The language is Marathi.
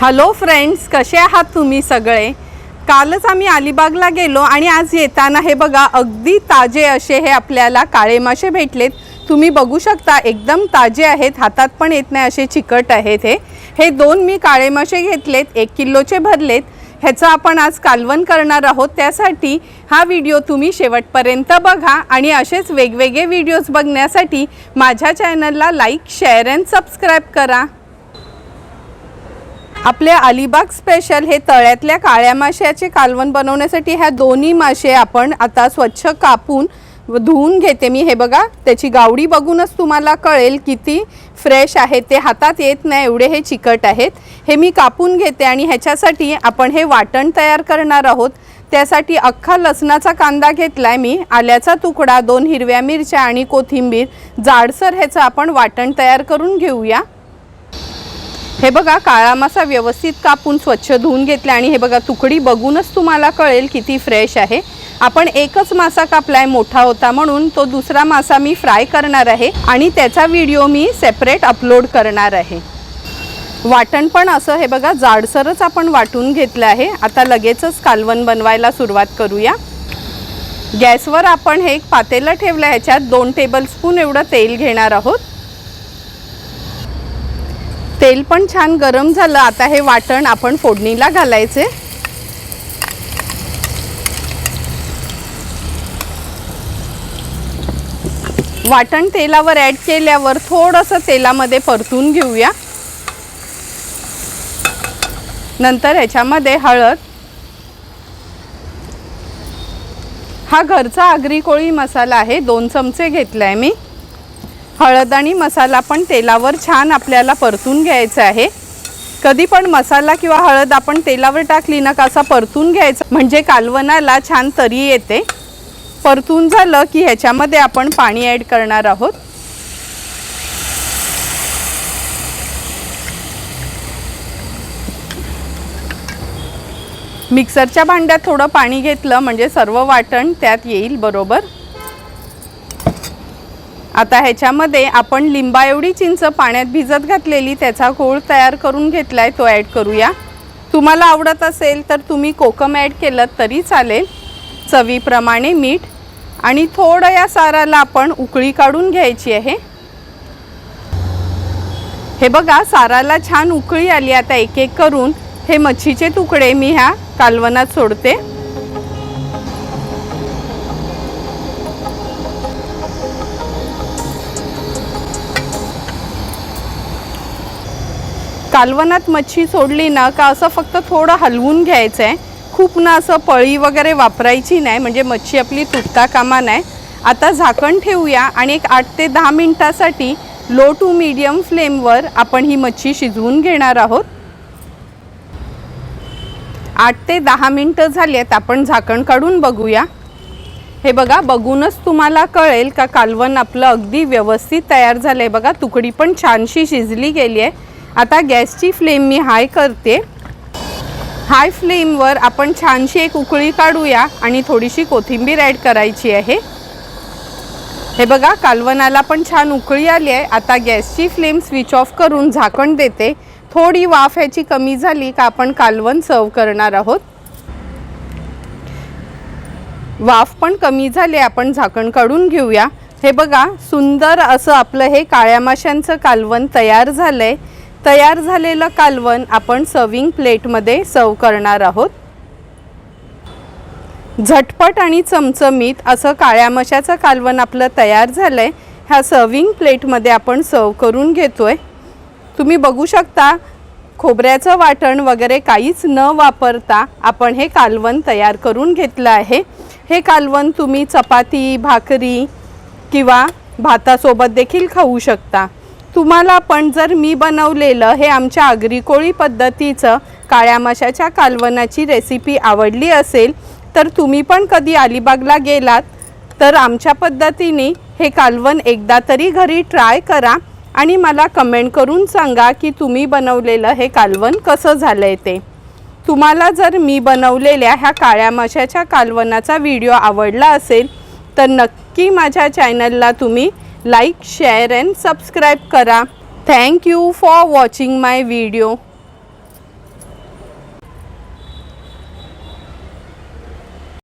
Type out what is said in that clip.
हॅलो फ्रेंड्स कसे आहात तुम्ही सगळे? कालच आम्ही अलिबागला गेलो आणि आज येताना हे बघा अगदी ताजे असे हे आपल्याला काळे मासे भेटलेत. तुम्ही बघू शकता एकदम ताजे आहेत हातात पण येत नाही असे चिकट आहेत हे. हे दोन मी काळे मासे घेतलेत एक किलोचे भरलेत. ह्याचं आपण आज कालवण करणार आहोत. त्यासाठी हा व्हिडिओ तुम्ही शेवटपर्यंत बघा आणि असेच वेगवेगळे व्हिडिओज बघण्यासाठी माझ्या चॅनलला लाईक शेअर अँड सबस्क्राईब करा. आपले अलिबाग स्पेशल हे तळ्यातल्या काळ्या माश्याचे कालवण बनवण्यासाठी ह्या दोन्ही मासे आपण आता स्वच्छ कापून धुवून घेते मी. हे बघा त्याची गावडी बघूनच तुम्हाला कळेल किती फ्रेश आहे. ते हातात येत नाही एवढे हे चिकट आहेत. हे मी कापून घेते आणि ह्याच्यासाठी आपण हे वाटण तयार करणार आहोत. त्यासाठी अख्खा लसणाचा कांदा घेतला आहे मी. आल्याचा तुकडा दोन हिरव्या मिरच्या आणि कोथिंबीर जाडसर ह्याचं आपण वाटण तयार करून घेऊया. हे बघा काळा मासा व्यवस्थित कापून स्वच्छ धुवून घेतला आणि हे बघा तुकडी बघूनच तुम्हाला कळेल किती फ्रेश आहे. आपण एकच मासा कापलाय मोठा होता म्हणून तो दुसरा मासा मी फ्राय करणार आहे आणि त्याचा व्हिडिओ मी सेपरेट अपलोड करणार आहे. वाटण पण असं हे बघा जाडसरच आपण वाटून घेतलं आहे. आता लगेचच कालवण बनवायला सुरुवात करूया. गॅसवर आपण हे एक पातेलं ठेवलं ह्याच्यात दोन टेबलस्पून एवढं तेल घेणार आहोत. तेल पण छान गरम झालं. आता हे वाटण आपण फोडणीला घालायचे. वाटण तेलावर ॲड केल्यावर थोडंसं तेलामध्ये परतून घेऊया. नंतर ह्याच्यामध्ये हळद. हा घरचा आगरी कोळी मसाला आहे. दोन चमचे घेतला आहे मी. हळद आणि मसाला पण तेलावर छान आपल्याला परतून घ्यायचा आहे. कधी पण मसाला किंवा हळद आपण तेलावर टाकली ना का असा परतून घ्यायचा. म्हणजे कालवणाला छान तरी येते. परतून झालं की ह्याच्यामध्ये आपण पाणी ॲड करणार आहोत. मिक्सरच्या भांड्यात थोडं पाणी घेतलं म्हणजे सर्व वाटण त्यात येईल बरोबर. आता ह्याच्यामध्ये आपण लिंबा एवढी चिंच पाण्यात भिजत घातलेली त्याचा घोळ तयार करून घेतला आहे तो ॲड करूया. तुम्हाला आवडत असेल तर तुम्ही कोकम ॲड केलं तरी चालेल. चवीप्रमाणे मीठ आणि थोडं या साराला आपण उकळी काढून घ्यायची आहे. हे बघा साराला छान उकळी आली. आता एक एक करून हे मच्छीचे तुकडे मी ह्या कालवनात सोडते. कालवनात मच्छी सोडली ना का असं फक्त थोडं हलवून घ्यायचं आहे? खूप ना असं पळी वगैरे वापरायची नाही म्हणजे मच्छी आपली तुटता कामा नाही. आता झाकण ठेवूया आणि एक आठ ते दहा मिनटासाठी लो टू मीडियम फ्लेमवर आपण ही मच्छी शिजवून घेणार आहोत. आठ ते दहा मिनटं झाली आहेत आपण झाकण काढून बघूया. हे बघा बघूनच तुम्हाला कळेल का कालवण आपलं अगदी व्यवस्थित तयार झालं आहे बघा तुकडी पण छानशी शिजली गेली आहे. आता गॅसची फ्लेम मी हाय करते. हाय फ्लेमवर आपण छानशी एक उकळी काढूया आणि थोडीशी कोथिंबीर ॲड करायची आहे. हे बघा कालवणाला पण छान उकळी आली आहे. आता गॅसची फ्लेम स्विच ऑफ करून झाकण देते. थोडी वाफ ह्याची कमी झाली का आपण कालवण सर्व करणार आहोत. वाफ पण कमी झाली आपण झाकण काढून घेऊया. हे बघा सुंदर असं आपलं हे काळ्या माशांचं कालवण तयार झालं आहे तयार झालेलं कालवण आपण सर्विंग प्लेटमध्ये सर्व करणार आहोत. झटपट आणि चमचमीत असं काळ्या मशाचं कालवण आपलं तयार झालं आहे ह्या सर्विंग प्लेटमध्ये आपण सर्व करून घेतो आहे तुम्ही बघू शकता खोबऱ्याचं वाटण वगैरे काहीच न वापरता आपण हे कालवण तयार करून घेतलं आहे. हे कालवण तुम्ही चपाती भाकरी किंवा भातासोबत देखील खाऊ शकता. तुम्हाला पण जर मी बनवलेलं हे आमच्या आगरी कोळी पद्धतीचं काळ्या माशाच्या कालवणाची रेसिपी आवडली असेल तर तुम्ही पण कधी अलिबागला गेलात तर आमच्या पद्धतीने हे कालवण एकदा तरी घरी ट्राय करा आणि मला कमेंट करून सांगा की तुम्ही बनवलेलं हे कालवण कसं झालं आहे ते. तुम्हाला जर मी बनवलेल्या ह्या काळ्या माशाच्या कालवणाचा व्हिडिओ आवडला असेल तर नक्की माझ्या चॅनलला तुम्ही लाईक शेअर अँड सबस्क्राईब करा. Thank you for watching my video.